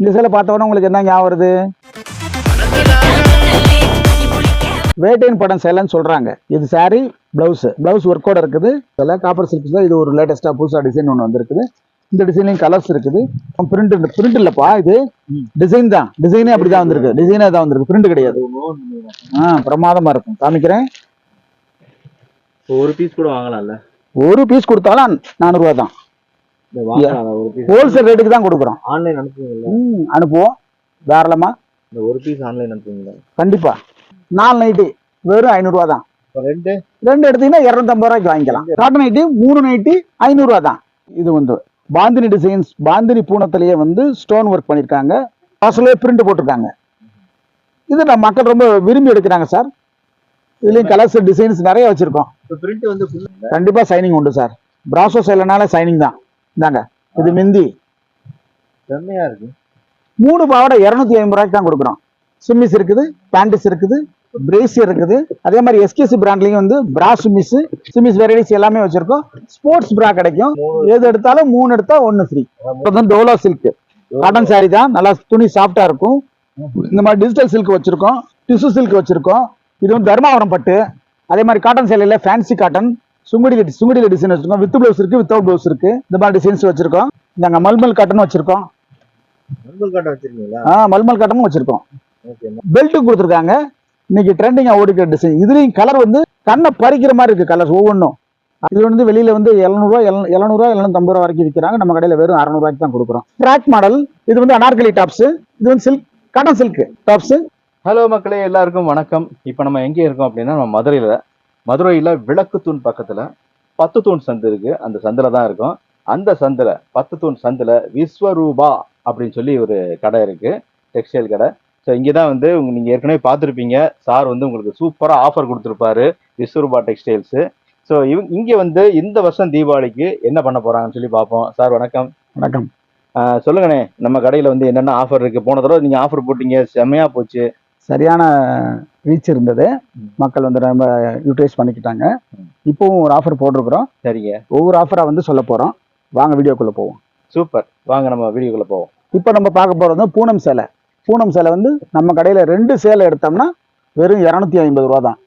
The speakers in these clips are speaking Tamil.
இந்த சேலை பார்த்த உங்களுக்கு என்ன ஞாபகம் வருது? வேட்டையின் படம் சேலைன்னு சொல்றாங்க. இது saree பிளவுஸ் பிளவுஸ் ஒர்க்கோட இருக்குது. இதெல்லாம் காப்பர் சில்க் தான் இது ஒரு லேட்டஸ்டா புதுசா டிசைன் ஒன்று வந்திருக்குது. இந்த டிசைன்லையும் கலர்ஸ் இருக்குது. பிரிண்ட் பிரிண்ட் இல்லப்பா இது டிசைன் தான். டிசைனே அப்படி தான் வந்திருக்கு. டிசைனே தான் வந்திருக்கு. பிரிண்ட் கிடையாது. ஆ பிரமாதமா இருக்கும். காமிக்கிறேன். ஒரு பீஸ் கூட வாங்கலாம்ல. ஒரு பீஸ் கொடுத்தாலும் நானூறுவா தான் இந்த வாங்கலாம் ஒரு பீஸ் ஹோல்சேல் ரேட்டுக்கு தான் கொடுக்குறோம். ஆன்லைன் அனுப்புவீங்களா ம், அனுப்புவோம். தாராளமா இந்த ஒரு பீஸ் ஆன்லைன் அனுப்புவீங்களா? கண்டிப்பா. நாலு நைட்டி வெறும் ஐநூறுரூவா தான். ரெண்டு? ரெண்டு எடுத்தீங்கன்னா இரநூத்தம்பது ரூபாய்க்கு வாங்கிக்கலாம். காட்டன் நைட்டி மூணு நைட்டி ஐநூறுரூவா தான். இது வந்து பாந்தினி டிசைன்ஸ் பாந்தினி பூனத்திலேயே வந்து ஸ்டோன் ஒர்க் பண்ணியிருக்காங்க அசலே பிரிண்ட் போட்டிருக்காங்க. இது நம்ம மக்கள் ரொம்ப விரும்பி எடுக்கிறாங்க சார் இதுலேயும் கலர்ஸ் டிசைன்ஸ் நிறைய வச்சிருக்கோம். இப்போ பிரிண்ட் வந்து ஃபுல் கண்டிப்பா சைனிங் உண்டு சார் பிராசோ சைலனால சைனிங் தான். இந்தாங்க இது மிந்தி. செம்மையா இருக்கு. மூணு பாவாடை இரநூத்தி ஐம்பது ரூபாய்க்கு தான் கொடுக்குறோம். சிம்மிஸ் இருக்குது பேண்டிஸ் இருக்குது பிரேசியர் இருக்குது. அதே மாதிரி எஸ்கேசி பிராண்ட்லயும் வந்து பிரா சிம்மிஸ் சிம்மிஸ் வெரைட்டிஸ் எல்லாமே வச்சிருக்கோம். ஸ்போர்ட்ஸ் பிரா கிடைக்கும். எது எடுத்தாலும் மூணு எடுத்தா ஒன்னு ஃப்ரீ வந்து டோலோ சில்க் காட்டன் saree தான். நல்லா துணி சாஃப்டா இருக்கும். இந்த மாதிரி டிஜிட்டல் சில்க் வச்சிருக்கோம். டிஷ்யூ சில்க் வச்சிருக்கோம். இது வந்து தர்மாவரம் பட்டு. அதே மாதிரி காட்டன் சேலையில ஃபேன்சி காட்டன் சுங்குடி சுங்குடியில டிசைன் வச்சிருக்கோம். வித் பிளவுஸ் இருக்கு வித்தவுட் பிளவுஸ் இருக்கு. இந்த மாதிரி டிசைன்ஸ் வச்சிருக்கோம். நாங்க மல்மல் காட்டன் வச்சிருக்கோம். காட்ட ஆ மல்மல் காட்டனும் வச்சிருக்கோம். ஓகே பெல்ட் கொடுத்துருக்காங்க. இன்னைக்கு ட்ரெண்டிங்கா ஓடிக்கிற டிசைன் இதுலயும் கலர் வந்து கண்ணை பறிக்கிற மாதிரி இருக்கு கலர்ஸ் ஒவ்வொன்றும். இது வந்து வெளியில வந்து எழுநூறுவா எழுநூறுவா எழுநூத்தம்பது ரூபா வரைக்கும் விற்கிறாங்க. நம்ம கடையில வெறும் அறநூறுவாய்க்கு தான் கொடுக்குறோம். ட்ராக் மாடல் இது வந்து அனார்கலி டாப்ஸ் இது வந்து silk cotton silk tops hello மக்களே எல்லாருக்கும் வணக்கம். இப்போ நம்ம எங்கே இருக்கோம் அப்படின்னா நம்ம மதுரையில் மதுரையில் விளக்கு தூண் பக்கத்தில் பத்து தூண் சந்து இருக்கு. அந்த சந்தில் தான் இருக்கும். அந்த சந்தில் பத்து தூண் சந்தில் விஸ்வரூபா அப்படின்னு சொல்லி ஒரு கடை இருக்கு. டெக்ஸ்டைல் கடை. ஸோ இங்கே தான் வந்து உங்க நீங்கள் ஏற்கனவே பார்த்துருப்பீங்க. சார் வந்து உங்களுக்கு சூப்பராக ஆஃபர் கொடுத்துருப்பாரு. விஸ்வரூபா டெக்ஸ்டைல்ஸு ஸோ இவங்க இங்கே வந்து இந்த வருஷம் தீபாவளிக்கு என்ன பண்ண போகிறாங்கன்னு சொல்லி பார்ப்போம். சார் வணக்கம். வணக்கம். சொல்லுங்கண்ணே. நம்ம கடையில் வந்து என்னென்ன ஆஃபர் இருக்குது போன தடவை நீங்கள் ஆஃபர் போட்டீங்க. செம்மையாக போச்சு. சரியான ரீச் இருந்தது. மக்கள் வந்து ரொம்ப யூட்டிலைஸ் பண்ணிக்கிட்டாங்க. இப்போவும் ஒரு ஆஃபர் போட்டிருக்கிறோம். சரிங்க. ஒவ்வொரு ஆஃபரா வந்து சொல்ல போறோம். வாங்க வீடியோக்குள்ள போவோம். சூப்பர். வாங்க நம்ம வீடியோக்குள்ள போவோம். இப்போ நம்ம பார்க்க வந்து பூனம் சேலை. பூனம் சேலை வந்து நம்ம கடையில் ரெண்டு சேலை எடுத்தோம்னா வெறும் இரநூத்தி ஐம்பது ரூபா தான்.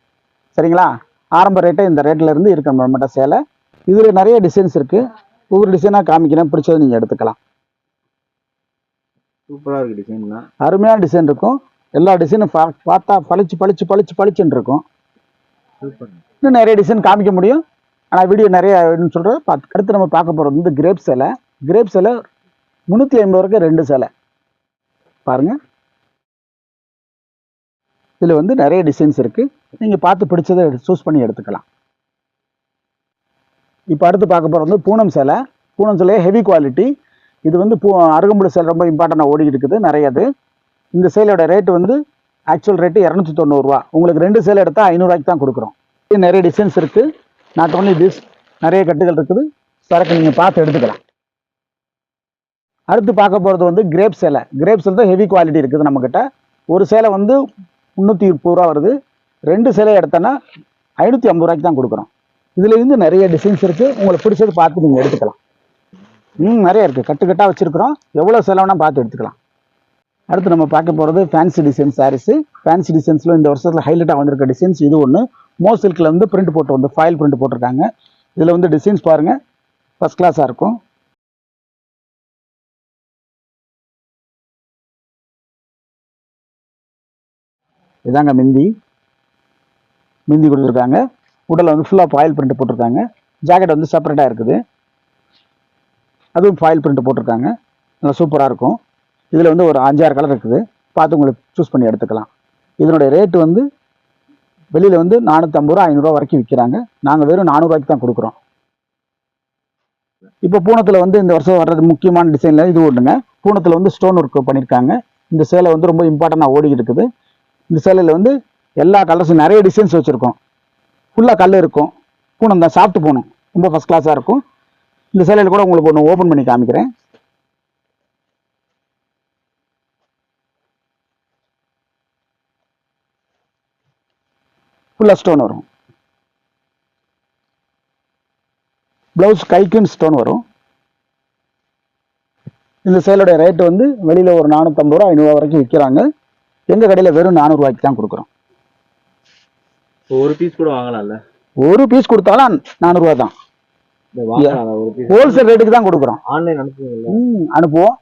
சரிங்களா? ஆரம்ப ரேட்டே இந்த ரேட்ல இருந்து இருக்கு நம்மகிட்ட சேலை. இதில் நிறைய டிசைன்ஸ் இருக்கு. ஒவ்வொரு டிசைனாக காமிக்கிறேன். பிடிச்சதை நீங்கள் எடுத்துக்கலாம். சூப்பரா இருக்கு டிசைன்னா அருமையான டிசைன் இருக்கும். எல்லா டிசைனும் பார்த்தா பளிச்சு பளிச்சு பளிச்சு பளிச்சுன்னு இருக்கும். இன்னும் நிறைய டிசைன் காமிக்க முடியும். ஆனால் வீடியோ நிறைய சொல்கிறேன் பார்த்து அடுத்து நம்ம பார்க்க போகிறது வந்து கிரேப் சேலை. கிரேப் சேலை முந்நூற்றி ஐம்பது ரூபாய்க்கு ரெண்டு சேலை. பாருங்க. இதில் வந்து நிறைய டிசைன்ஸ் இருக்குது நீங்கள் பார்த்து பிடிச்சதை சூஸ் பண்ணி எடுத்துக்கலாம். இப்போ அடுத்து பார்க்க போகிறது வந்து பூனம் சேலை. பூனம் சேலை ஹெவி குவாலிட்டி இது வந்து பூ அருகம்புல் சேலை ரொம்ப இம்பார்ட்டண்டாக ஓடிக்கிட்டு இருக்குது. நிறைய இது. இந்த சேலையோட ரேட்டு வந்து ஆக்சுவல் ரேட்டு இரநூத்தி தொண்ணூறுரூவா உங்களுக்கு ரெண்டு சேலை எடுத்தால் ஐநூறுரூவாய்க்கு தான் கொடுக்குறோம். இது நிறைய டிசைன்ஸ் இருக்குது நாட் ஒன்லி திஸ் நிறைய கட்டுகள் இருக்குது. சரக்கு நீங்கள் பார்த்து எடுத்துக்கலாம். அடுத்து பார்க்க போகிறது வந்து கிரேப் சேலை. கிரேப் சேலை தான் ஹெவி குவாலிட்டி இருக்குது நம்மக்கிட்ட ஒரு சேலை வந்து முந்நூற்றி முப்பது ரூபா வருது. ரெண்டு சேலை எடுத்தோன்னா ஐநூற்றி ஐம்பது ரூபாய்க்கு தான் கொடுக்குறோம். இதுலேருந்து நிறைய டிசைன்ஸ் இருக்குது உங்களுக்கு பிடிச்சது பார்த்து நீங்கள் எடுத்துக்கலாம். ம் நிறைய இருக்குது கட்டு கட்டாக வச்சுருக்குறோம். எவ்வளோ செலவுனா பார்த்து எடுத்துக்கலாம். அடுத்து நம்ம பார்க்க போகிறது ஃபேன்சி டிசைன் சாரீஸு ஃபேன்சி டிசைன்ஸில் இந்த வருஷத்தில் ஹைலைட்டாக வந்திருக்க டிசைன்ஸ் இது ஒன்று மோ சில்கில் வந்து பிரிண்ட் போட்டு வந்து ஃபாயில் பிரிண்ட் போட்டிருக்காங்க. இதில் வந்து டிசைன்ஸ் பாருங்கள் ஃபஸ்ட் கிளாஸாக இருக்கும். இதாங்க மிந்தி. மிந்தி கொடுத்துருக்காங்க. உடலில் வந்து ஃபுல்லாக ஃபாயில் பிரிண்ட் போட்டிருக்காங்க. ஜாக்கெட் வந்து செப்பரேட்டாக இருக்குது. அதுவும் ஃபாயில் பிரிண்ட் போட்டிருக்காங்க. நல்லா சூப்பராக இருக்கும். இதில் வந்து ஒரு அஞ்சாறு கலர் இருக்குது. பார்த்து உங்களுக்கு சூஸ் பண்ணி எடுத்துக்கலாம். இதனுடைய ரேட்டு வந்து வெளியில் வந்து நானூற்றம்பது ரூபா ஐநூறுரூவா வரைக்கும் விற்கிறாங்க. நாங்கள் வெறும் நானூறுரூவாய்க்கு தான் கொடுக்குறோம். இப்போ பூனத்தில் வந்து இந்த வருஷம் வர்றது முக்கியமான டிசைனில் இது ஒன்றுங்க பூனத்தில் வந்து ஸ்டோன் ஒர்க் பண்ணியிருக்காங்க இந்த சேலை வந்து ரொம்ப இம்பார்ட்டண்டாக ஓடிக்கிட்டு இருக்குது. இந்த சேலையில் வந்து எல்லா கலர்ஸும் நிறைய டிசைன்ஸ் வச்சுருக்கோம். ஃபுல்லாக கல் இருக்கும். பூனம் தான் சாஃப்ட் பூனம். ரொம்ப ஃபஸ்ட் கிளாஸாக இருக்கும். இந்த சேலையில் கூட உங்களுக்கு ஒன்று ஓப்பன் பண்ணி காமிக்கிறேன். ஃபுல்லாக ஸ்டோன் வரும். ப்ளவுஸ் கைக்குன்னு ஸ்டோன் வரும். இந்த சேலோட ரேட் வந்து வெளியில ஒரு நானூற்றம்பது ரூபா ஐநூறுரூவா வரைக்கும் விற்கிறாங்க. எங்க கடையில வெறும் நானூறுரூவாய்க்கு தான் கொடுக்குறோம். ஒரு பீஸ் கூட வாங்கலாம்ல? ஒரு பீஸ் கொடுத்தாலும் நானூறுரூவா தான். ஹோல்சேல் ரேட்டுக்கு தான் கொடுக்குறோம். ஆன்லைன் அனுப்புவீங்களா? ம், அனுப்புவோம்.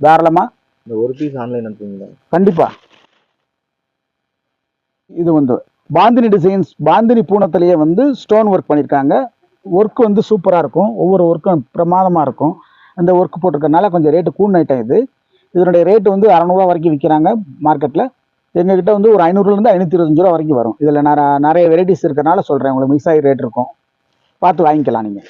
தாராளமா. இந்த ஒரு பீஸ் ஆன்லைன் அனுப்புவீங்களா? கண்டிப்பா. இது வந்து பாந்தினி டிசைன்ஸ் பாந்தினி பூனத்திலேயே வந்து ஸ்டோன் ஒர்க் பண்ணியிருக்காங்க ஒர்க் வந்து சூப்பராக இருக்கும். ஒவ்வொரு ஒர்க்கும் பிரமாதமாக இருக்கும். அந்த ஒர்க் போட்டிருக்கறனால கொஞ்சம் ரேட்டு கூண் ஐட்டம் இது இதனுடைய ரேட்டு வந்து அறநூறுவா வரைக்கும் விற்கிறாங்க மார்க்கெட்டில் எங்ககிட்ட வந்து ஒரு ஐநூறுலேருந்து ஐநூற்றி இருபத்தஞ்சு ரூபா வரைக்கும் வரும். இதில் நான் நிறைய வெரைட்டிஸ் இருக்கறனால சொல்கிறேன் உங்களுக்கு மிக்ஸ் ஆகி ரேட் இருக்கும். பார்த்து வாங்கிக்கலாம் நீங்கள்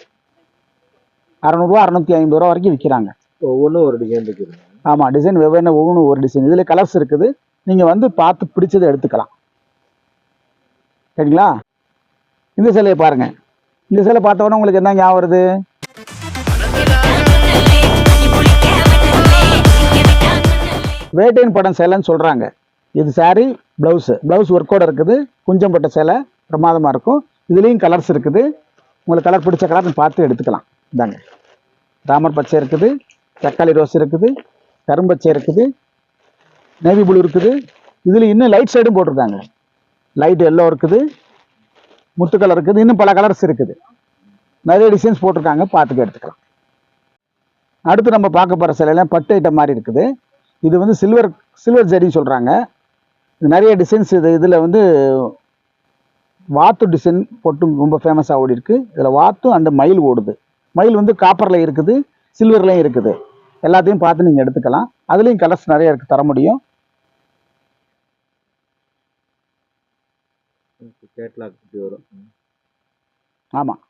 அறநூறுவா அறநூற்றி ஐம்பது ரூபா வரைக்கும் விற்கிறாங்க ஒவ்வொன்றும் ஒரு டிசைன் இருக்குது ஆமாம் டிசைன் வெவ்வேறு ஒவ்வொன்றும் ஒரு டிசைன் இதில் கலர்ஸ் இருக்குது. நீங்கள் வந்து பார்த்து பிடிச்சதை எடுத்துக்கலாம். சரிங்களா? இந்த சிலையை பாருங்க. இந்த சிலை பார்த்த உடனே உங்களுக்கு என்ன ஞாபகம் வருது? வேட்டையின் படம் சேலைன்னு சொல்கிறாங்க இது சாரீ ப்ளவுஸு ப்ளவுஸ் ஒர்க்கோட இருக்குது. குஞ்சம்பட்ட சேலை பிரமாதமாக இருக்கும். இதுலேயும் கலர்ஸ் இருக்குது. உங்களுக்கு கலர் பிடிச்ச கலர்னு பார்த்து எடுத்துக்கலாம். இந்தாங்க. ராமர் பச்சை இருக்குது. தக்காளி ரோஸ் இருக்குது. கரும்பச்சை இருக்குது. நேவி ப்ளூ இருக்குது. இதில் இன்னும் லைட் சைடும் போட்டிருக்காங்க. லைட் எல்லோ இருக்குது. முத்து கலர் இருக்குது. இன்னும் பல கலர்ஸ் இருக்குது. நிறைய டிசைன்ஸ் போட்டிருக்காங்க. பார்த்துக்க எடுத்துக்கலாம். அடுத்து நம்ம பார்க்க போகிற சிலையெல்லாம் பட்டு ஐட்டம் மாதிரி இருக்குது. இது வந்து சில்வர் சில்வர் ஜரின்னு சொல்கிறாங்க நிறைய டிசைன்ஸ் இது இதில் வந்து வாத்து டிசைன் பொட்டும் ரொம்ப ஃபேமஸாக ஓடி இருக்கு. இதில் வாத்தும் அந்த மயில் ஓடுது. மயில் வந்து காப்பரில் இருக்குது சில்வர்லேயும் இருக்குது. எல்லாத்தையும் பார்த்து நீங்கள் எடுத்துக்கலாம். அதுலேயும் கலர்ஸ் நிறைய இருக்குது தர முடியும். கேட்லாக் இப்படி வரும். ஆமாம்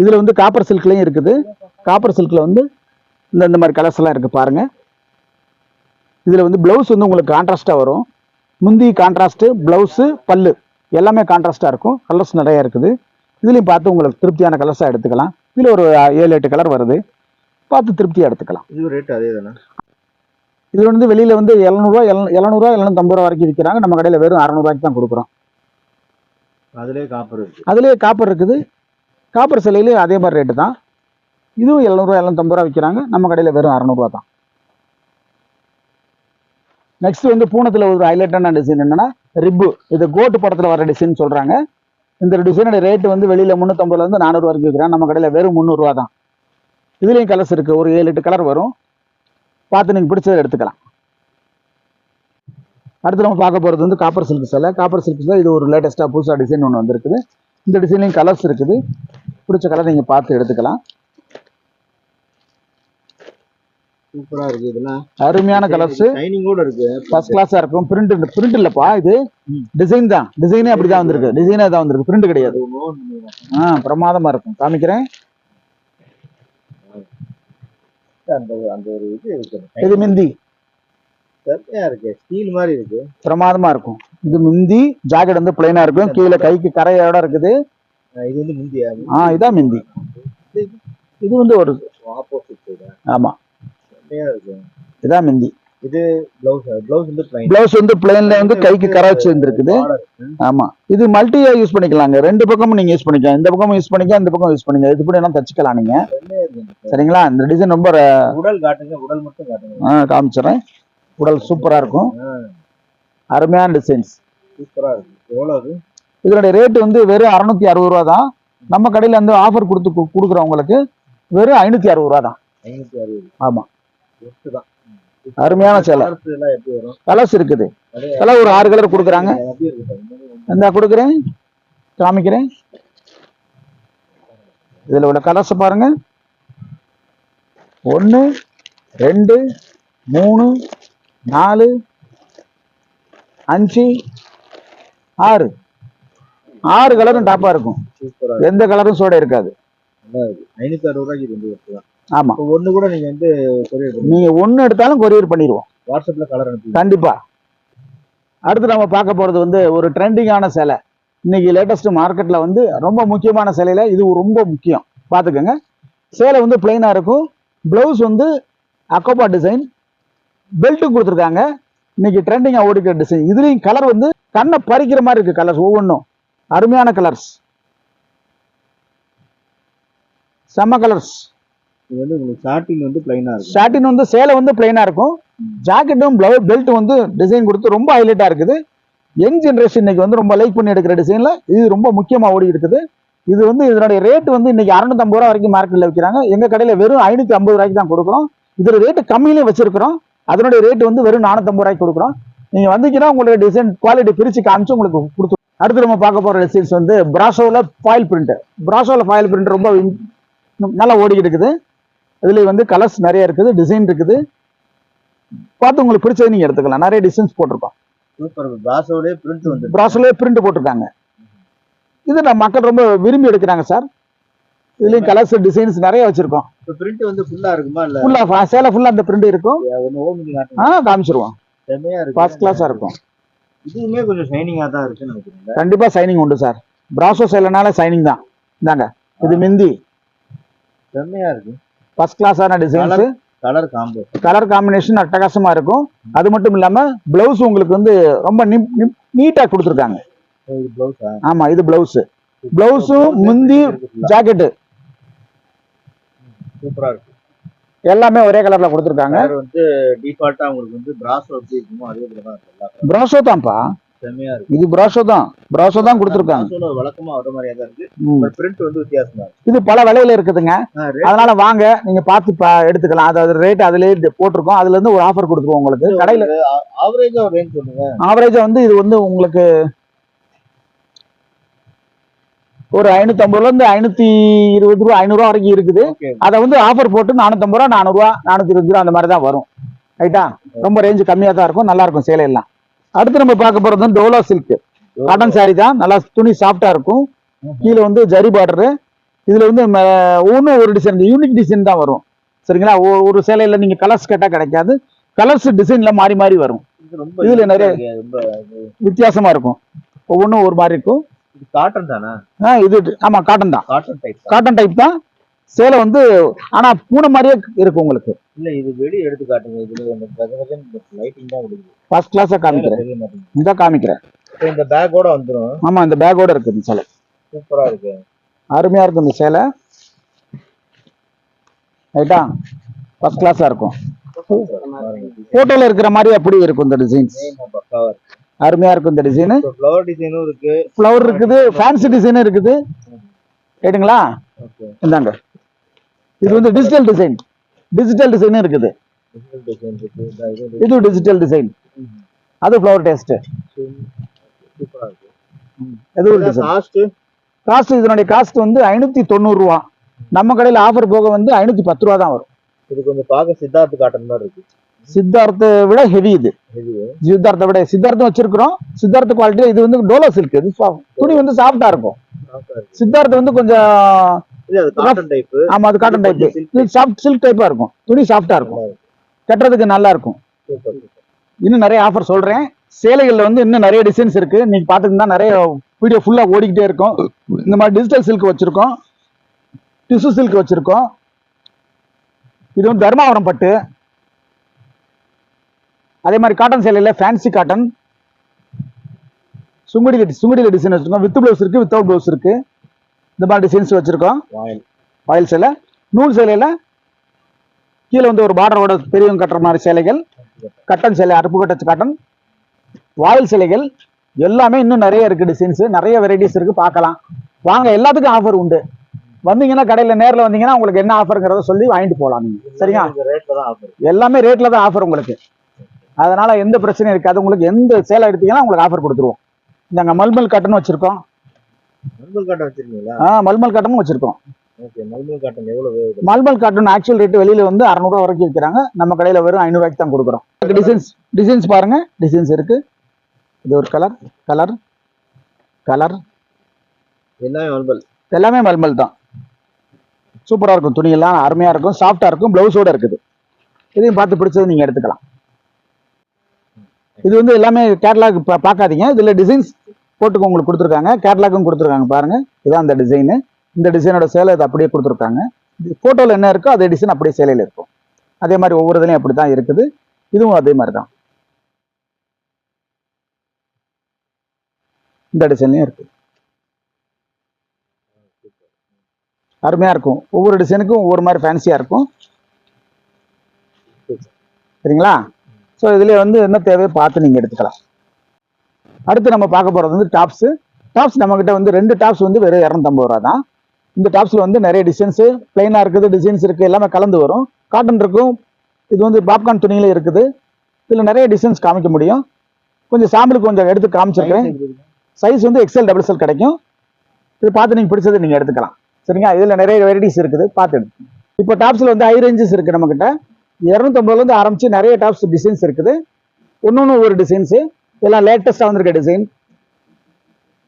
இதில் வந்து காப்பர் சில்க்லேயும் இருக்குது. காப்பர் சில்கில் வந்து இந்த இந்த மாதிரி கலர்ஸ் எல்லாம் இருக்குது பாருங்கள் இதில் வந்து ப்ளவுஸ் வந்து உங்களுக்கு கான்ட்ராஸ்ட்டாக வரும். முந்தி கான்ட்ராஸ்ட்டு ப்ளவுஸு பல்லு எல்லாமே கான்ட்ராஸ்ட்டாக இருக்கும். கலர்ஸ் நிறைய இருக்குது. இதுலேயும் பார்த்து உங்களுக்கு திருப்தியான கலர்ஸாக எடுத்துக்கலாம். இதில் ஒரு ஏழு எட்டு கலர் வருது. பார்த்து திருப்தியாக எடுத்துக்கலாம். இது ரேட் அதே தானே? இது வந்து வெளியில் வந்து எழுநூறுவா எழுநூறுவா எழுநூத்தம்பது ரூபா வரைக்கும் விற்கிறாங்க நம்ம கடையில் வெறும் அறநூறுவாய்க்கு தான் கொடுக்குறோம். அதுலேயே காப்பர் அதுலேயே காப்பர் இருக்குது. காப்பர் சிலையிலேயே அதே மாதிரி ரேட்டு தான். இதுவும் எழுநூறுவா எழுநூத்தம்பது ரூபா விற்கிறாங்க நம்ம கடையில் வெறும் அறநூறுவா தான். நெக்ஸ்ட் வந்து பூனத்தில் ஒரு ஹைலைட்டான டிசைன் என்னன்னா ரிப்பு. இது கோட்டு படத்தில் வர டிசைன் சொல்கிறாங்க இந்த டிசைனோட ரேட்டு வந்து வெளியில் முந்நூற்றம்பதுலேருந்து நானூறு வரைக்கும் விற்கிறாங்க நம்ம கடையில் வெறும் முந்நூறுரூவா தான். இதுலேயும் கலர்ஸ் இருக்குது ஒரு ஏழு எட்டு கலர் வரும். பார்த்து நீங்கள் பிடிச்சதை எடுத்துக்கலாம். அடுத்து நம்ம பார்க்க போகிறது வந்து காப்பர் சில்க் சிலை. காப்பர் சில்க் சிலை இது ஒரு லேட்டஸ்ட்டாக புதுசாக டிசைன் ஒன்று வந்திருக்குது. இந்த டிசைன்லையும் கலர்ஸ் இருக்குது. பிடிச்ச கலர் நீங்கள் பார்த்து எடுத்துக்கலாம். இதெல்லாம் அருமையான கலர்ஸ் இருக்கு. ஃபர்ஸ்ட் கிளாஸா இருக்கும். பிரிண்ட் பிரிண்ட் இல்லப்பா இது. டிசைன் தான். டிசைனே அப்படிதான் வந்திருக்கு. டிசைனே தான் வந்திருக்கு. பிரிண்ட் கிடையாது. ஆ பிரமாதமா இருக்கும். காமிக்கிறேன். அந்த அந்த ஒரு இது இது மிந்தி. செம்மையா இருக்கு. ஸ்டீல் மாதிரி இருக்கு. பிரமாதமா இருக்கும். இது மிந்தி ஜாக்கெட் வந்து பிளைனா இருக்கும். கீழே கைக்கு கரையோட இருக்குது. இது வந்து முந்தியா ஆ இதான் மிந்தி. இது வந்து ஒரு ஆப்போசிட் சைடு ஆமா. இருக்கு. இதான் மிந்தி. பிளவுஸ் பிளவுஸ் வந்து பிளைன் பிளவுஸ் வந்து பிளைன்ல வந்து கைக்கு கரை வச்சு இருந்திருக்குது. ஆமா. இது மல்டியா யூஸ் பண்ணிக்கலாங்க. ரெண்டு பக்கமும் நீங்க யூஸ் பண்ணிக்கலாம். இந்த பக்கமும் யூஸ் பண்ணிக்கலாம் இந்த பக்கம் யூஸ் பண்ணிக்கலாம். இது கூட எல்லாம் தச்சுக்கலாம் நீங்க. சரிங்களா? இந்த டிசைன் ரொம்ப உடல் காட்டுங்க. உடல் மட்டும் காட்டுங்க. ஆ, காமிச்சிடுறேன். உடல் சூப்பரா இருக்கும். அருமையான டிசைன்ஸ் இருக்கு. அது? இதனுடைய ரேட் வந்து வெறும் அறுநூத்தி அறுபது ரூபா தான். நம்ம கடையில வந்து ஆஃபர் கொடுத்து கொடுக்குறவங்களுக்கு வெறும் ஐநூத்தி அறுபது ரூபா தான். அறுபது. ஆமா. தான். அருமையான சேலை. கலர்ஸ் இருக்குது. கலர் ஒரு ஆறு கலர் கொடுக்குறாங்க. இந்த கொடுக்குறேன். காமிக்கிறேன். இதுல உள்ள கலர்ஸ் பாருங்க. ஒன்று ரெண்டு மூணு நாலு அஞ்சு ஆறு. ஆறு கலரும் டாப்பா இருக்கும். எந்த கலரும் சோட இருக்காது. இருக்கு ஐநூத்தி அறுபது ரூபாய்க்கு ஆமா. ஒண்ணு கூட நீங்க வந்து கொரியர் நீங்க ஒண்ணு எடுத்தாலும் கொரியர் பண்ணிடுவோம். வாட்ஸ்அப்ல கலர் அனுப்பி கண்டிப்பா. அடுத்து நம்ம பார்க்க போறது வந்து ஒரு ட்ரெண்டிங்கான சேலை. இன்னைக்கு லேட்டஸ்ட் மார்க்கெட்ல வந்து ரொம்ப முக்கியமான சேலையில இது ரொம்ப முக்கியம். பார்த்துக்கோங்க. சேலை வந்து பிளைனா இருக்கும். பிளவுஸ் வந்து அக்கோபா டிசைன் பெல்ட்டும் கொடுத்துருக்காங்க. இன்னைக்கு ட்ரெண்டிங்கா ஓடிக்கிற டிசைன் இதுலயும் கலர் வந்து கண்ணை பறிக்கிற மாதிரி இருக்கு கலர்ஸ் ஒவ்வொன்றும் அருமையான கலர்ஸ் செம்ம கலர்ஸ் இது வந்து உங்களுக்கு ஸ்டார்டிங் வந்து பிளைனா இருக்கும். ஷார்டின் வந்து சேலை வந்து பிளைனா இருக்கும். ஜாக்கெட்டும் பிளவு பெல்ட் வந்து டிசைன் கொடுத்து ரொம்ப ஹைலைட்டா இருக்குது. யங் ஜென்ரேஷன் இன்னைக்கு வந்து ரொம்ப லைக் பண்ணி எடுக்கிற டிசைன்ல இது ரொம்ப முக்கியமா ஓடி இருக்குது. இது வந்து இதனுடைய ரேட் வந்து இன்னைக்கு அறுநூத்தம்பது ரூபா வரைக்கும் மார்க்கெட்ல விற்கிறாங்க எங்க கடையில வெறும் ஐநூத்தி ஐம்பது ரூபாய்க்கு தான் கொடுக்குறோம். இதுல ரேட்டு கம்மியிலே வச்சிருக்கிறோம். அதனுடைய ரேட் வந்து வெறும் நானூத்தம்பது ரூபாய்க்கு கொடுக்குறோம். நீங்க வந்தீங்கன்னா உங்களுக்கு டிசைன் குவாலிட்டி பிரிச்சு காமிச்சு உங்களுக்கு கொடுத்து அடுத்து நம்ம பார்க்க போற டிசைன்ஸ் வந்து பிராசோல ஃபாயில் பிரிண்ட் பிராசோல ஃபாயில் பிரிண்ட் ரொம்ப நல்லா ஓடிக்கிட்டு இருக்குது. இதுல வந்து கலர்ஸ் நிறைய இருக்குது டிசைன் இருக்குது. பார்த்து உங்களுக்கு பிடிச்சது நீங்க எடுத்துக்கலாம். நிறைய டிசைன்ஸ் போட்டிருக்கோம். பிராசோலே பிரிண்ட் வந்து பிராஸ்ல பிரிண்ட் போட்டிருக்காங்க. இது நம்ம மக்கள் ரொம்ப விரும்பி எடுக்கிறாங்க சார். இதுலயும் கலர்ஸ் டிசைன்ஸ் நிறைய வச்சிருக்கோம். பிரிண்ட் வந்து ஃபுல்லா இருக்குமா இல்ல? ஃபுல்லா சேலை ஃபுல்லா அந்த பிரிண்ட் இருக்கும். ஆ காமிச்சிருவோம். ஃபர்ஸ்ட் கிளாஸா இருக்கும். இதுவுமே கொஞ்சம் ஷைனிங்கா தான் இருக்குன்னு நினைக்கிறேன் கண்டிப்பா சைனிங் உண்டு சார் பிராசோ சேலைனால சைனிங் தான். இந்தாங்க. இது மிந்தி. செம்மையா இருக்கு. First கிளாஸான designs colour combo colour combination அட்டகாசமா இருக்கும். அது மட்டும் இல்லாம பிளவுஸ் உங்களுக்கு வந்து ரொம்ப நீட்டா கொடுத்துருக்காங்க. ஆமா இது பிளவுஸ் பிளவுஸும் முந்தி ஜாக்கெட்டு சூப்பரா இருக்கு. எல்லாமே ஒரே கலர்ல கொடுத்துருக்காங்க. வந்து டிஃபால்ட்டா உங்களுக்கு வந்து பிராசோ எப்படி இருக்குமோ அதே போல தான் இருக்கு. பிராசோ தான்ப்பா. செம்மையா இருக்கு. இது பிராசோ தான். பிராசோ தான் கொடுத்துருக்காங்க. வழக்கமா வர மாதிரியா தான் இருக்கு. பிரிண்ட் வந்து வித்தியாசமா இருக்கு. இது பல விலையில இருக்குதுங்க. அதனால வாங்க நீங்க பார்த்து பா- எடுத்துக்கலாம். அதாவது ரேட் அதுலயே போட்டிருக்கோம். அதுல இருந்து ஒரு ஆஃபர் கொடுத்துருவோம் உங்களுக்கு. கடையில ஆவரேஜா ரேஞ்ச் சொல்லுங்க. ஆவரேஜா வந்து இது வந்து உங்களுக்கு ஒரு ஐநூத்தி ஐம்பது ரூபா இருந்து ஐநூத்தி இருபது ரூபா ஐநூறு ரூபா வரைக்கும் இருக்குது. அதை வந்து ஆஃபர் போட்டு நானூத்தம்பது ரூபா நானூறு ரூபா நானூத்தி இருபது ரூபா அந்த மாதிரி தான் வரும். ரைட்டா ரொம்ப ரேஞ்ச் கம்மியா தான் இருக்கும். நல்லா இருக்கும் சேலை எல்லாம். அடுத்து நம்ம பார்க்க போறது வந்து டோலோ சில்க் காட்டன் saree தான். நல்லா துணி சாஃப்டா இருக்கும். கீழே வந்து ஜரி பார்டரு இதுல வந்து ஒன்றும் ஒரு டிசைன் யூனிக் டிசைன் தான் வரும். சரிங்களா? ஒரு சேலையில நீங்க கலர்ஸ் கேட்டா கிடைக்காது. கலர்ஸ் டிசைன்ல மாறி மாறி வரும். இதுல நிறைய- வித்தியாசமா இருக்கும். ஒவ்வொன்றும் ஒரு மாதிரி இருக்கும். காட்டன் தானே? ஆ, இது ஆமா காட்டன் தான். காட்டன் டைப் காட்டன் டைப் தான். சேலை வந்து ஆனா பூனை மாதிரியே இருக்கும் உங்களுக்கு. இல்ல இது வெளிய எடுத்து காட்டுங்க. இதுல லைட்டிங் தான் ஃபர்ஸ்ட் கிளாஸா காமிக்கிறேன். இந்த காமிக்கிறேன். இந்த பேக்கோட வந்துரும். ஆமா இந்த பேக்கோட இருக்கு இந்த சேலை. சூப்பரா இருக்கு. அருமையா இருக்கும் இந்த சேலை. ரைட்டா ஃபர்ஸ்ட் கிளாஸா இருக்கும். போட்டோல இருக்கிற மாதிரி அப்படியே இருக்கும் இந்த டிசைன்ஸ் இருக்கு அருமையா இருக்கும் இந்த டிசைன் ஃப்ளவர் டிசைனும் இருக்கு. ஃப்ளவர் இருக்குது ஃபேன்சி டிசைனும் இருக்குது. ரைட்டுங்களா ஓகே இந்தாங்க. இது வந்து டிஜிட்டல் டிசைன் டிஜிட்டல் டிசைனும் இருக்குது. இது டிஜிட்டல் டிசைன் அது ஃப்ளவர் டேஸ்ட் இது ஒரு காஸ்ட் காஸ்ட் இதனுடைய காஸ்ட் வந்து ஐநூத்தி தொண்ணூறு ரூபா. நம்ம கடையில் ஆஃபர் போக வந்து ஐநூத்தி பத்து ரூபா தான் வரும். இது கொஞ்சம் பார்க்க சித்தார்த் காட்டன் மாதிரி இருக்கு. சித்தார்த்தை விட ஹெவி இது. சித்தார்த்தை விட சித்தார்த்தம் வச்சிருக்கிறோம். சித்தார்த்த குவாலிட்டி இது வந்து டோலோ சில்க் இது. துணி வந்து சாஃப்டா இருக்கும். Soft ஆ இருக்கு சித்தார்த் வந்து கொஞ்சம் ஆமா அது காட்டன் டைப் இது சாஃப்ட் சில்க் டைப்பா இருக்கும். துணி சாஃப்டா இருக்கும். கட்டுறதுக்கு நல்லா இருக்கும். இன்னும் நிறைய ஆஃபர் சொல்றேன். சேலைகள்ல வந்து இன்னும் நிறைய டிசைன்ஸ் இருக்கு. நீங்க பாத்துக்கிட்டா நிறைய வீடியோ ஃபுல்லா ஓடிக்கிட்டே இருக்கும். இந்த மாதிரி டிஜிட்டல் சில்க் வச்சிருக்கோம். டிஷ்யூ சில்க் வச்சிருக்கோம். இது வந்து தர்மாவரம் பட்டு. அதே மாதிரி காட்டன் சேலையில ஃபேன்சி காட்டன் சுங்குடி சுங்குடியில டிசைன் வச்சிருக்கோம். வித் பிளவுஸ் இருக்கு வித்தவுட் பிளவுஸ் இருக்கு. இந்த மாதிரி டிசைன்ஸ் வச்சிருக்கோம். வாயில். ஆயில் சேலை. நூல் சேலையில கீழே வந்து ஒரு பார்டரோட பெரியவங்க கட்டுற மாதிரி சேலைகள். கட்டன் சேலை அருப்பு கட்டச்சு காட்டன் வாயில் சிலைகள். எல்லாமே இன்னும் நிறைய இருக்கு டிசைன்ஸ் நிறைய வெரைட்டிஸ் இருக்கு பார்க்கலாம். வாங்க எல்லாத்துக்கும் ஆஃபர் உண்டு. வந்தீங்கன்னா கடையில நேர்ல வந்தீங்கன்னா உங்களுக்கு என்ன ஆஃபருங்கிறத சொல்லி வாங்கிட்டு போகலாம் நீங்க. சரிங்களா இந்த ரேட்ல தான் ஆஃபர் எல்லாமே ரேட்ல தான் ஆஃபர் உங்களுக்கு. அதனால எந்த பிரச்சனையும் இருக்காது. உங்களுக்கு எந்த சேலை எடுத்தீங்கன்னா உங்களுக்கு ஆஃபர் கொடுத்துருவோம். இந்தாங்க மல்மல் காட்டன் வச்சிருக்கோம். மல்மல் காட்டன் வச்சிருக்கீங்களா? ஆ மல்மல் காட்டனும் வச்சிருக்கோம். ஓகே மல்மல் காட்டன் ஆக்சுவல் ரேட் வெளியில வந்து அறநூறுவா வரைக்கும் விற்கிறாங்க. நம்ம கடையில வெறும் ஐநூறுவாய்க்கு தான் கொடுக்குறோம். டிசைன்ஸ் டிசைன்ஸ் பாருங்க. டிசைன்ஸ் இருக்கு. இது ஒரு கலர் கலர் கலர் எல்லாமே மல்மல். எல்லாமே மல்மல் தான். சூப்பரா இருக்கும். துணியெல்லாம் அருமையா இருக்கும். சாஃப்டா இருக்கும். பிளவுஸோட இருக்குது. இதையும் பார்த்து பிடிச்சது நீங்க எடுத்துக்கலாம். இது வந்து எல்லாமே கேட்லாக் பார்க்காதீங்க. இதில் டிசைன்ஸ் போட்டுக்கு உங்களுக்கு கொடுத்துருக்காங்க. கேட்லாக்கும் கொடுத்துருக்காங்க. பாருங்கள் இதான் அந்த டிசைனு இந்த டிசைனோட சேலை இது அப்படியே கொடுத்துருக்காங்க. ஃபோட்டோவில் என்ன இருக்கோ அதே டிசைன் அப்படியே சேலையில் இருக்கும். அதே மாதிரி ஒவ்வொரு இதுலையும் அப்படி தான் இருக்குது. இதுவும் அதே மாதிரி தான் இந்த டிசைன்லையும் இருக்குது அருமையாக இருக்கும். ஒவ்வொரு டிசைனுக்கும் ஒவ்வொரு மாதிரி ஃபேன்சியாக இருக்கும். சரிங்களா? ஸோ இதுல வந்து என்ன தேவையோ பார்த்து நீங்கள் எடுத்துக்கலாம். அடுத்து நம்ம பார்க்க போகிறது வந்து டாப்ஸு. டாப்ஸ் நம்மக்கிட்ட வந்து ரெண்டு டாப்ஸ் வந்து வெறும் இரநூத்தம்பது ரூபா தான். இந்த டாப்ஸில் வந்து நிறைய டிசைன்ஸு பிளைனாக இருக்குது டிசைன்ஸ் இருக்குது எல்லாமே கலந்து வரும். காட்டன் இருக்கும். இது வந்து பாப்கார்ன் துணியில இருக்குது. இதில் நிறைய டிசைன்ஸ் காமிக்க முடியும். கொஞ்சம் சாம்பிளுக்கு கொஞ்சம் எடுத்து காமிச்சிருக்கேன் சைஸ் வந்து எக்ஸல் டபுள் எக்ஸல் கிடைக்கும். இது பார்த்து நீங்கள் பிடிச்சது நீங்கள் எடுத்துக்கலாம். சரிங்களா? இதில் நிறைய வெரைட்டிஸ் இருக்குது. பார்த்து எடுத்து இப்போ டாப்ஸில் வந்து ஹை ரேஞ்சஸ் இருக்குது நம்மக்கிட்ட இரநூத்தம்பதுலேருந்து ஆரம்பிச்சு நிறைய டாப்ஸ் டிசைன்ஸ் இருக்குது. ஒன்று ஒன்று ஒரு டிசைன்ஸு இதெல்லாம் லேட்டஸ்ட்டாக வந்திருக்க டிசைன்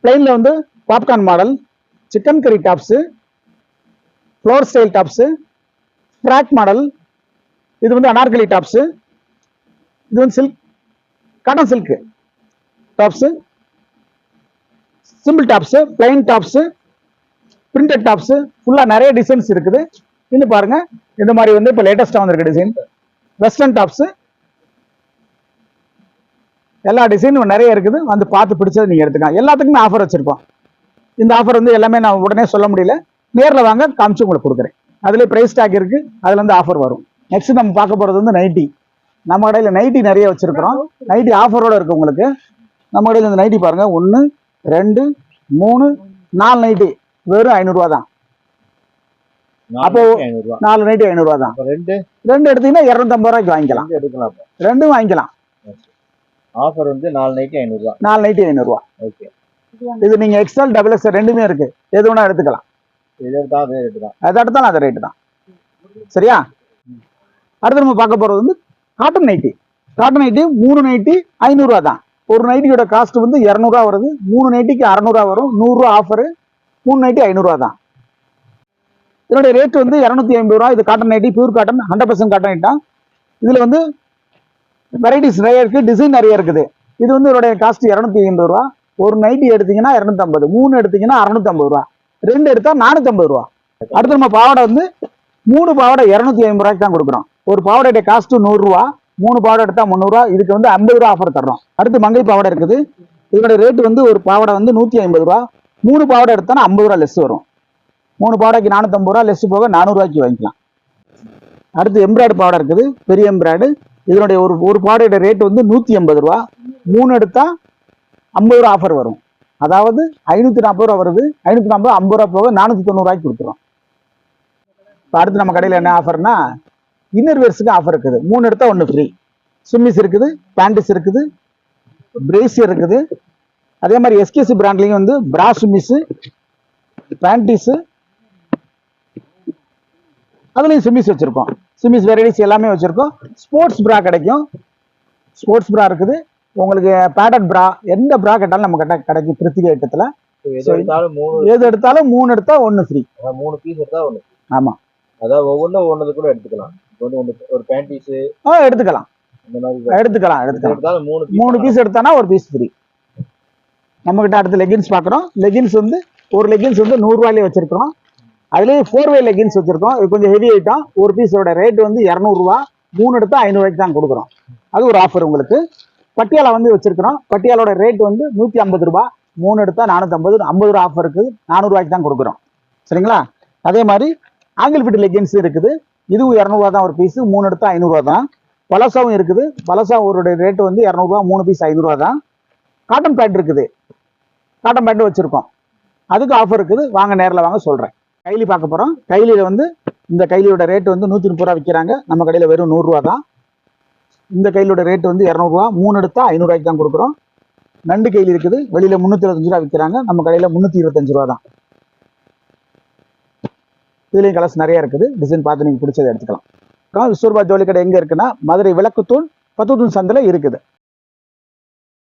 பிளைனில் வந்து பாப்கார்ன் மாடல் சிக்கன் கறி tops floor style tops frock model இது வந்து அனார்கலி டாப்ஸு இது வந்து silk cotton silk tops simple tops plain tops printed tops ஃபுல்லாக நிறைய டிசைன்ஸ் இருக்குது. இன்னும் பாருங்க. இந்த மாதிரி வந்து இப்போ லேட்டஸ்ட்டாக வந்திருக்க டிசைன் வெஸ்டர்ன் டாப்ஸு எல்லா டிசைனும் நிறைய இருக்குது. வந்து பார்த்து பிடிச்சது நீங்கள் எடுத்துக்கலாம். எல்லாத்துக்குமே ஆஃபர் வச்சுருக்கோம். இந்த ஆஃபர் வந்து எல்லாமே நான் உடனே சொல்ல முடியல. நேரில் வாங்க காமிச்சு உங்களுக்கு கொடுக்குறேன். அதுலேயே ப்ரைஸ் டேக் இருக்குது அதில் வந்து ஆஃபர் வரும். நெக்ஸ்ட் நம்ம பார்க்க போகிறது வந்து நைட்டி நம்ம கடையில் நைட்டி நிறைய வச்சுருக்கிறோம். நைட்டி ஆஃபரோடு இருக்குது உங்களுக்கு. நம்ம கடையில் இந்த நைட்டி பாருங்கள் ஒன்று ரெண்டு மூணு நாலு நைட்டி வெறும் ஐநூறுரூவா தான் அப்போ- நாலு நைட்டி ஐநூறுரூவா தான். ரெண்டு? ரெண்டு எடுத்தீங்கன்னா இரநூத்தம்பது ரூபாய்க்கு வாங்கிக்கலாம். எடுக்கலாம். ரெண்டும் வாங்கிக்கலாம். ஆஃபர் வந்து நாலு நைட்டு ஐநூறு ரூபா நாலு நைட்டி ஐநூறுரூவா ஓகே இது நீங்கள் எக்ஸ்எல் டபுள் எக்ஸ் ரெண்டுமே இருக்குது எது வேணா எடுத்துக்கலாம். அதே ரேட்டு தான். எதை எடுத்தாலும் அது ரேட்டு தான். சரியா? அடுத்து நம்ம பார்க்க போகிறது வந்து காட்டன் நைட்டி காட்டன் நைட்டி மூணு நைட்டி ஐநூறுரூவா தான். ஒரு நைட்டியோட காஸ்ட் வந்து இரநூறுவா வருது. மூணு நைட்டிக்கு அறநூறுவா வரும். நூறுரூவா ஆஃபரு மூணு நைட்டி ஐநூறுரூவா தான். இதனுடைய ரேட் வந்து இரநூத்தி ஐம்பது ரூபா இது cotton nighty pure cotton hundred percent cotton நைட்டா இதில் வந்து வெரைட்டிஸ் நிறைய இருக்குது டிசைன் நிறைய இருக்குது. இது வந்து இதோடைய காஸ்ட் இரநூத்தி ஐம்பது ரூபா. ஒரு நைட்டி எடுத்தீங்கன்னா இரநூத்தம்பது மூணு எடுத்தீங்கன்னா அறநூத்தம்பது ரூபா. ரெண்டு எடுத்தால் நானூற்றம்பது ரூபா. அடுத்து நம்ம பாவாடை வந்து மூணு பாவாடை இரநூத்தி ஐம்பது ரூபாய்க்கு தான் கொடுக்குறோம் ஒரு பாவாடைய காஸ்ட்டு நூறுரூவா மூணு பாவாடை எடுத்தால் முந்நூறுரூவா இதுக்கு வந்து ஐம்பது ரூபா ஆஃபர் தர்றோம். அடுத்து மங்கை பாவாடை இருக்குது. இதோட ரேட் வந்து ஒரு பாவாடை வந்து நூற்றி ஐம்பது ரூபா. மூணு பாவாடை எடுத்தோன்னா ஐம்பது ரூபா லெஸ் வரும். மூணு பாவாடைக்கு நானூற்றம்பது ரூபா லெஸ் போக நானூறுரூவாய்க்கு வாங்கிக்கலாம். அடுத்து எம்ப்ராய்டு பாவாடை இருக்குது பெரிய எம்ப்ராய்டு இதனுடைய ஒரு ஒரு பாவாடையோட ரேட் வந்து நூற்றி எண்பது ரூபா. மூணு எடுத்தால் ஐம்பது ரூபா ஆஃபர் வரும். அதாவது ஐநூற்றி நாற்பது ரூபா வருது ஐநூற்றி நாற்பது ஐம்பது ரூபா போக நானூற்றி தொண்ணூறுவாய்க்கு கொடுத்துரும் இப்போ அடுத்து நம்ம கடையில் என்ன ஆஃபர்னா இன்னர்வேர்ஸுக்கு ஆஃபர் இருக்குது. மூணு எடுத்தால் ஒன்று ஃப்ரீ சும்மிஸ் இருக்குது பேண்டிஸ் இருக்குது பிரேசியர் இருக்குது. அதே மாதிரி எஸ்கேசி பிராண்ட்லேயும் வந்து பிரா சும்மிஸு பேண்டிஸு அதுலேயும் சும்மிஸ் வச்சுருக்கோம். சும்மிஸ் வெரைட்டிஸ் எல்லாமே வச்சுருக்கோம். ஸ்போர்ட்ஸ் பிரா கிடைக்கும். ஸ்போர்ட்ஸ் பிரா இருக்குது. உங்களுக்கு பேடட் பிரா எந்த பிரா கேட்டாலும் நம்ம கிட்ட கிடைக்கும் பிருத்திகை ஐட்டத்தில் எது. எடுத்தாலும் மூணு எது எடுத்தாலும் மூணு எடுத்தா ஒன்று ஃப்ரீ மூணு பீஸ் எடுத்தா ஒண்ணு ஆமா. அதாவது ஒவ்வொன்றும் ஒவ்வொன்று கூட எடுத்துக்கலாம். ஒன்று ஒரு பேண்டீஸ் ஆ எடுத்துக்கலாம். எடுத்துக்கலாம் எடுத்துக்கலாம். மூணு மூணு பீஸ் எடுத்தானா ஒரு பீஸ் ஃப்ரீ நம்ம கிட்ட அடுத்து லெகின்ஸ் பார்க்குறோம் லெகின்ஸ் வந்து ஒரு லெகின்ஸ் வந்து நூறுரூவாயிலே வச்சிருக்கிறோம். அதுலேயே ஃபோர் வே லெகின்ஸ் வச்சுருக்கோம். இது கொஞ்சம் ஹெவி ஐட்டம் ஒரு பீஸோட ரேட் வந்து இரநூறுவா. மூணு எடுத்து ஐநூறுவாய்க்கு தான் கொடுக்குறோம். அது ஒரு ஆஃபர் உங்களுக்கு. பட்டியாலா வந்து வச்சுருக்கிறோம். பட்டியாலோட ரேட் வந்து நூற்றி ஐம்பது ரூபா. மூணு எடுத்தா நானூற்றம்பது ஐம்பது ரூபா. ஆஃபர் இருக்குது. நானூறுரூவாய்க்கு தான் கொடுக்குறோம். சரிங்களா? அதே மாதிரி ஆங்கிள் ஃபிட் லெகின்ஸ் இருக்குது. இதுவும் இரநூறுவா தான் ஒரு பீஸு மூணு எடுத்தா ஐநூறுரூவா தான். பலசாவும் இருக்குது. பலசா ஒரு ரேட்டு வந்து இரநூறுவா மூணு பீஸ் ஐநூறுரூவா தான். காட்டன் பேண்ட் இருக்குது. காட்டன் பேண்ட் வச்சுருக்கோம். அதுக்கு ஆஃபர் இருக்குது. வாங்க நேரில் வாங்க சொல்கிறேன் கைலி பார்க்க போகிறோம் கைலியில் வந்து இந்த கைலியோட ரேட் வந்து நூற்றி முப்பது ரூபா விற்கிறாங்க நம்ம கடையில் வெறும் நூறுரூவா தான். இந்த கைலியோட ரேட்டு வந்து இரநூறுவா மூணு எடுத்தா ஐநூறுரூவாய்க்கு தான் கொடுக்குறோம். நண்டு கைலி இருக்குது. வெளியில் முந்நூற்றி இருபத்தஞ்சு ரூபா விற்கிறாங்க நம்ம கடையில் முந்நூற்றி இருபத்தஞ்சு ரூபா தான். இதுலேயும் கலர்ஸ் நிறைய இருக்குது. டிசைன் பார்த்து நீங்கள் பிடிச்சதை எடுத்துக்கலாம். விஸ்வரூபா ஜவுளி கடை எங்கே இருக்குன்னா மதுரை விளக்குத்தூண் பத்துத்தூண் சந்தில் இருக்குது.